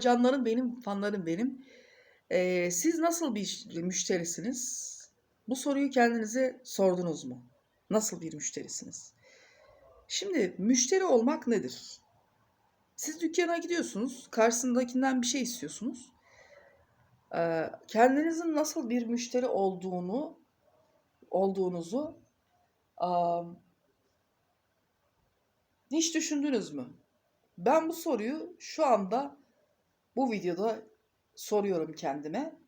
Canlarım benim, fanlarım benim. Ee, siz nasıl bir müşterisiniz? Bu soruyu kendinize sordunuz mu? Nasıl bir müşterisiniz? Şimdi müşteri olmak nedir? Siz dükkana gidiyorsunuz, karşısındakinden bir şey istiyorsunuz. Ee, kendinizin nasıl bir müşteri olduğunu olduğunuzu am, hiç düşündünüz mü? Ben bu soruyu şu anda bu videoda soruyorum kendime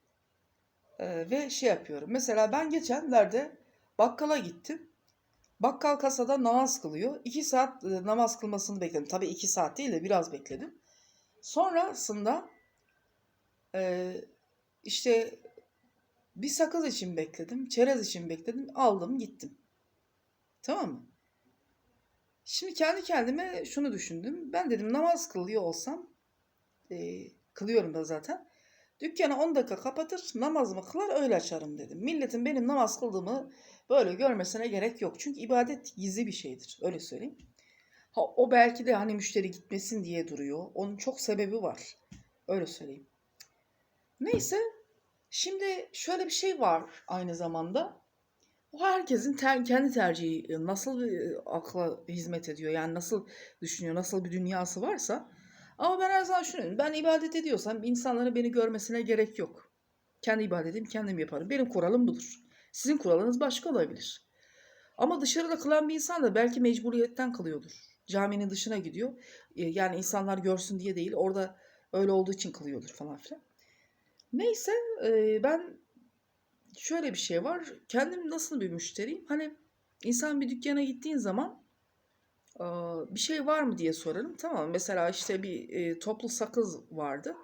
Ee, ve şey yapıyorum. Mesela ben geçenlerde bakkala gittim. Bakkal kasada namaz kılıyor. 2 saat e, namaz kılmasını bekledim. Tabii 2 saat değil de biraz bekledim. Sonrasında e, işte bir sakız için bekledim. Çerez için bekledim. Aldım gittim. Tamam mı? Şimdi kendi kendime şunu düşündüm. Ben dedim namaz kılıyor olsam e, kılıyorum da zaten. Dükkanı 10 dakika kapatır, namazımı kılar öyle açarım dedim. Milletin benim namaz kıldığımı böyle görmesine gerek yok. Çünkü ibadet gizli bir şeydir. Öyle söyleyeyim. Ha, o belki de hani müşteri gitmesin diye duruyor. Onun çok sebebi var. Öyle söyleyeyim. Neyse. Şimdi şöyle bir şey var aynı zamanda. O herkesin ter, kendi tercihi nasıl bir akla hizmet ediyor. Yani nasıl düşünüyor, nasıl bir dünyası varsa. Ama ben her zaman şunu ben ibadet ediyorsam insanların beni görmesine gerek yok. Kendi ibadetimi kendim yaparım. Benim kuralım budur. Sizin kuralınız başka olabilir. Ama dışarıda kılan bir insan da belki mecburiyetten kılıyordur. Caminin dışına gidiyor. E, Yani insanlar görsün diye değil. Orada öyle olduğu için kılıyordur falan filan. Neyse e, ben şöyle bir şey var. Kendim nasıl bir müşteriyim? Hani insan bir dükkana gittiğin zaman bir şey var mı diye sorarım. Tamam mesela işte bir e, toplu sakız vardı.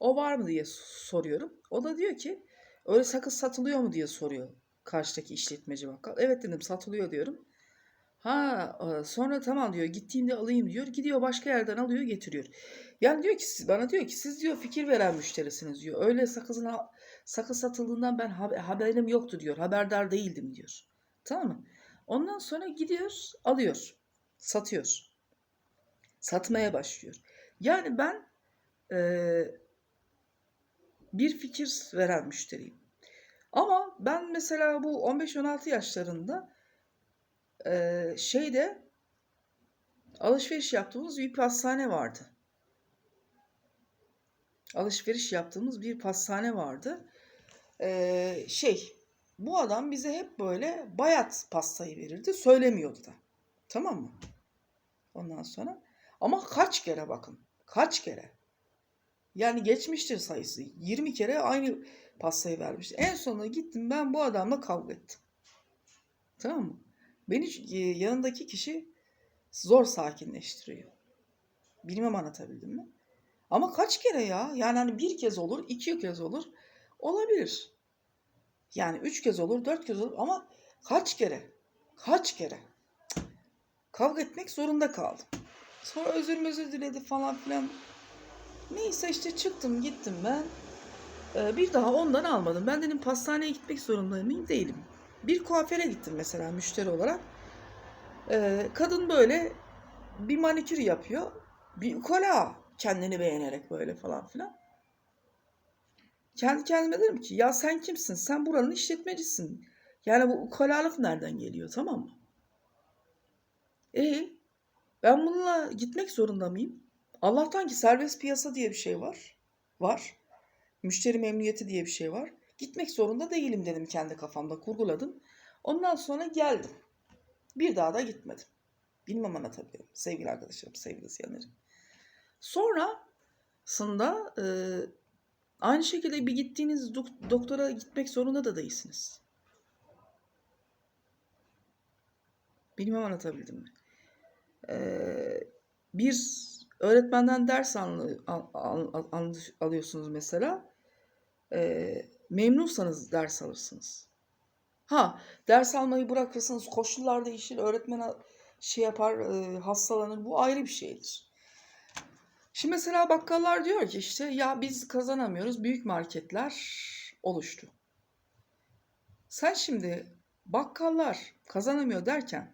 O var mı diye soruyorum. O da diyor ki öyle sakız satılıyor mu diye soruyor karşıdaki işletmeci bakkal. Evet dedim satılıyor diyorum. Ha sonra tamam diyor gittiğimde alayım diyor. Gidiyor başka yerden alıyor getiriyor. Yani diyor ki bana diyor ki siz diyor fikir veren müşterisiniz diyor. Öyle sakızın sakız satıldığından ben haber- haberim yoktu diyor. Haberdar değildim diyor. Tamam mı? Ondan sonra gidiyor alıyor satıyor. Satmaya başlıyor. Yani ben eee, bir fikir veren müşteriyim. Ama ben mesela bu 15-16 yaşlarında eee, şeyde alışveriş yaptığımız bir pastane vardı. Alışveriş yaptığımız bir pastane vardı. Eee, şey bu adam bize hep böyle bayat pastayı verirdi. Söylemiyordu da. Tamam mı? Ondan sonra. Ama kaç kere bakın. Kaç kere. Yani geçmiştir sayısı. 20 kere aynı pastayı vermişti. En sonunda gittim ben bu adamla kavga ettim. Tamam mı? Beni e, yanındaki kişi zor sakinleştiriyor. Bilmem anlatabildim mi? Ama kaç kere ya? Yani hani bir kez olur, iki kez olur. Olabilir. Yani üç kez olur, dört kez olur ama kaç kere? Kaç kere? Kavga etmek zorunda kaldım. Sonra özür özür diledi falan filan. Neyse işte çıktım gittim ben. Ee, bir daha ondan almadım. Ben dedim pastaneye gitmek zorunda mıyım? Değilim. Bir kuaföre gittim mesela müşteri olarak. Ee, kadın böyle bir manikür yapıyor. Bir kola kendini beğenerek böyle falan filan. Kendi kendime dedim ki ya sen kimsin? Sen buranın işletmecisin. Yani bu ukalalık nereden geliyor tamam mı? E ben bununla gitmek zorunda mıyım? Allah'tan ki serbest piyasa diye bir şey var. Var. Müşteri memnuniyeti diye bir şey var. Gitmek zorunda değilim dedim kendi kafamda kurguladım. Ondan sonra geldim. Bir daha da gitmedim. Bilmem anlatabiliyor muyum? Sevgili arkadaşlarım, sevgili izleyenlerim. Sonrasında e, aynı şekilde bir gittiğiniz dok- doktora gitmek zorunda da değilsiniz. Bilmem anlatabildim mi? Ee, bir öğretmenden ders al- al- al- alıyorsunuz mesela. Ee, memnunsanız ders alırsınız. Ha, ders almayı bırakırsınız, koşullar değişir, öğretmen şey yapar, e, hastalanır. Bu ayrı bir şeydir. Şimdi mesela bakkallar diyor ki işte ya biz kazanamıyoruz, büyük marketler oluştu. Sen şimdi bakkallar kazanamıyor derken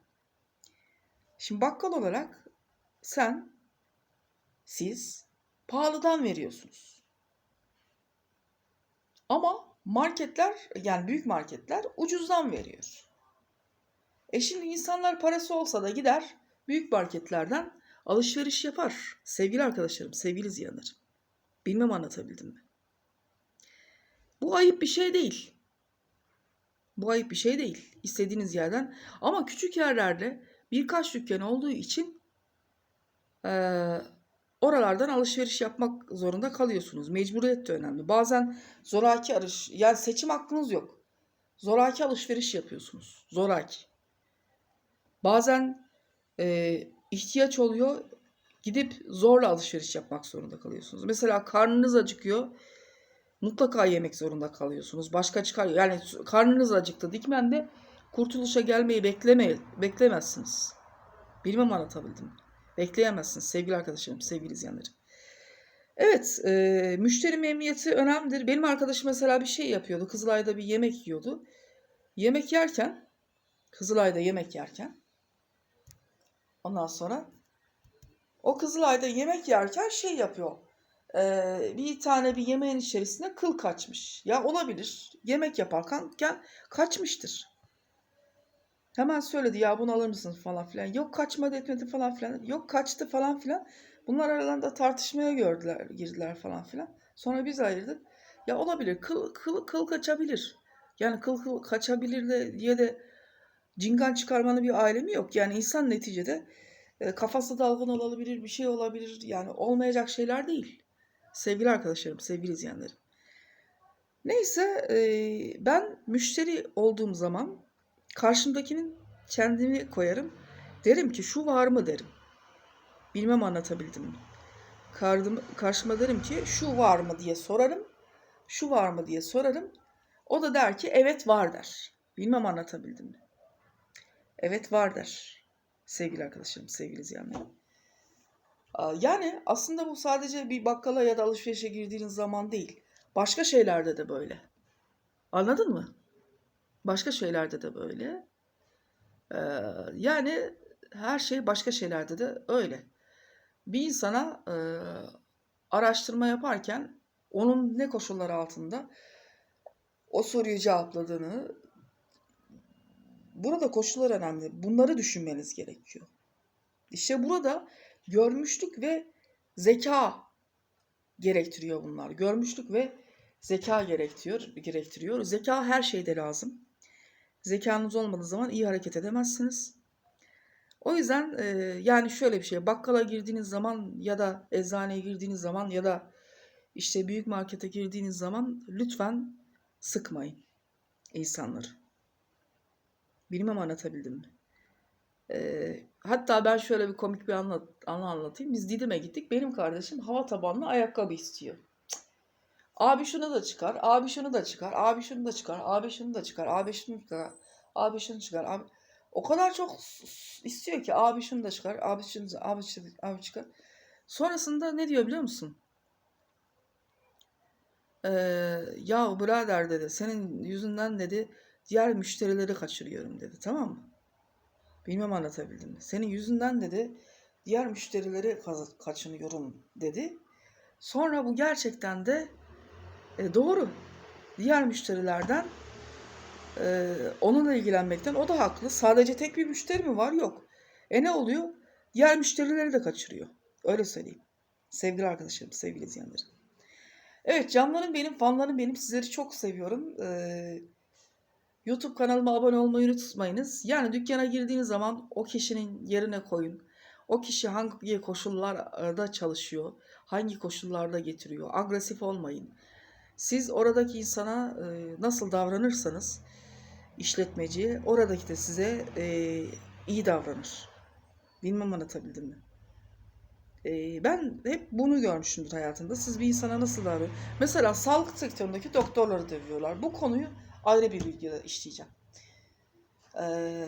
Şimdi bakkal olarak sen, siz pahalıdan veriyorsunuz. Ama marketler yani büyük marketler ucuzdan veriyor. E şimdi insanlar parası olsa da gider büyük marketlerden alışveriş yapar. Sevgili arkadaşlarım, sevgili izleyenlerim. Bilmem anlatabildim mi? Bu ayıp bir şey değil. Bu ayıp bir şey değil. İstediğiniz yerden. Ama küçük yerlerde birkaç dükkan olduğu için eee, oralardan alışveriş yapmak zorunda kalıyorsunuz. Mecburiyet de önemli. Bazen zoraki arış, yani seçim hakkınız yok. Zoraki alışveriş yapıyorsunuz. Zoraki. Bazen eee, ihtiyaç oluyor. Gidip zorla alışveriş yapmak zorunda kalıyorsunuz. Mesela karnınız acıkıyor. Mutlaka yemek zorunda kalıyorsunuz. Başka çıkar yani karnınız acıktı. Dikmende kurtuluşa gelmeyi bekleme, beklemezsiniz. Bilmem anlatabildim. Bekleyemezsiniz sevgili arkadaşlarım, sevgili izleyenlerim. Evet, e, müşteri memnuniyeti önemlidir. Benim arkadaşım mesela bir şey yapıyordu. Kızılay'da bir yemek yiyordu. Yemek yerken, Kızılay'da yemek yerken, ondan sonra o Kızılay'da yemek yerken şey yapıyor. Ee, bir tane bir yemeğin içerisine kıl kaçmış. Ya olabilir. Yemek yaparken kaçmıştır. Hemen söyledi ya bunu alır mısın falan filan. Yok kaçmadı etmedi falan filan. Yok kaçtı falan filan. Bunlar aralarında tartışmaya gördüler, girdiler falan filan. Sonra biz ayırdık. Ya olabilir. Kıl, kıl, kıl kaçabilir. Yani kıl, kıl kaçabilir de diye de cingan çıkarmanın bir alemi yok. Yani insan neticede e, kafası dalgın olabilir, bir şey olabilir. Yani olmayacak şeyler değil. Sevgili arkadaşlarım, sevgili izleyenlerim. Neyse e, ben müşteri olduğum zaman karşımdakinin kendimi koyarım. Derim ki şu var mı derim. Bilmem anlatabildim mi? Kardım, karşıma derim ki şu var mı diye sorarım. Şu var mı diye sorarım. O da der ki evet var der. Bilmem anlatabildim mi? Evet var der. Sevgili arkadaşlarım, sevgili. Aa, Yani aslında bu sadece bir bakkala ya da alışverişe girdiğiniz zaman değil. Başka şeylerde de böyle. Anladın mı? Başka şeylerde de böyle. Ee, yani her şey başka şeylerde de öyle. Bir insana e, araştırma yaparken onun ne koşullar altında o soruyu cevapladığını burada koşullar önemli. Bunları düşünmeniz gerekiyor. İşte burada görmüşlük ve zeka gerektiriyor bunlar. Görmüşlük ve zeka gerektiriyor, gerektiriyor. Zeka her şeyde lazım. Zekanız olmadığı zaman iyi hareket edemezsiniz. O yüzden e, yani şöyle bir şey. Bakkala girdiğiniz zaman ya da eczaneye girdiğiniz zaman ya da işte büyük markete girdiğiniz zaman lütfen sıkmayın insanları. Bilmem anlatabildim mi? Ee, hatta ben şöyle bir komik bir anlat, anlatayım. Biz Didim'e gittik. Benim kardeşim hava tabanlı ayakkabı istiyor. Abi şunu da çıkar, abi şunu da çıkar, abi şunu da çıkar, abi şunu da çıkar, abi şunu çıkar, abi şunu çıkar. Abi... O kadar çok istiyor ki abi şunu da çıkar, abi şunu, abi şunu, abi çıkar. Sonrasında ne diyor biliyor musun? Ee, ya birader dedi, senin yüzünden dedi diğer müşterileri kaçırıyorum dedi, tamam mı? Bilmem anlatabildim mi? Senin yüzünden dedi diğer müşterileri kaçınıyorum dedi. Sonra bu gerçekten de e, doğru. Diğer müşterilerden e, onunla ilgilenmekten o da haklı. Sadece tek bir müşteri mi var? Yok. E ne oluyor? Diğer müşterileri de kaçırıyor. Öyle söyleyeyim. Sevgili arkadaşlarım, sevgili izleyenlerim. Evet canlarım benim, fanlarım benim. Sizleri çok seviyorum. Ee, YouTube kanalıma abone olmayı unutmayınız. Yani dükkana girdiğiniz zaman o kişinin yerine koyun. O kişi hangi koşullarda çalışıyor, hangi koşullarda getiriyor. Agresif olmayın. Siz oradaki insana e, nasıl davranırsanız işletmeciye, oradaki de size e, iyi davranır. Bilmem anlatabildim mi? E, ben hep bunu görmüşümdür hayatımda. Siz bir insana nasıl davranıyorsunuz? Mesela sağlık sektöründeki doktorları dövüyorlar. Bu konuyu ayrı bir videoda işleyeceğim. Ee,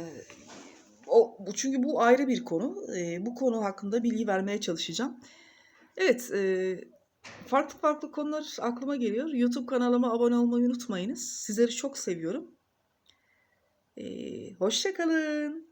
o, çünkü bu ayrı bir konu. Bu konu hakkında bilgi vermeye çalışacağım. Evet, e, farklı farklı konular aklıma geliyor. YouTube kanalıma abone olmayı unutmayınız. Sizleri çok seviyorum. Ee, hoşça kalın.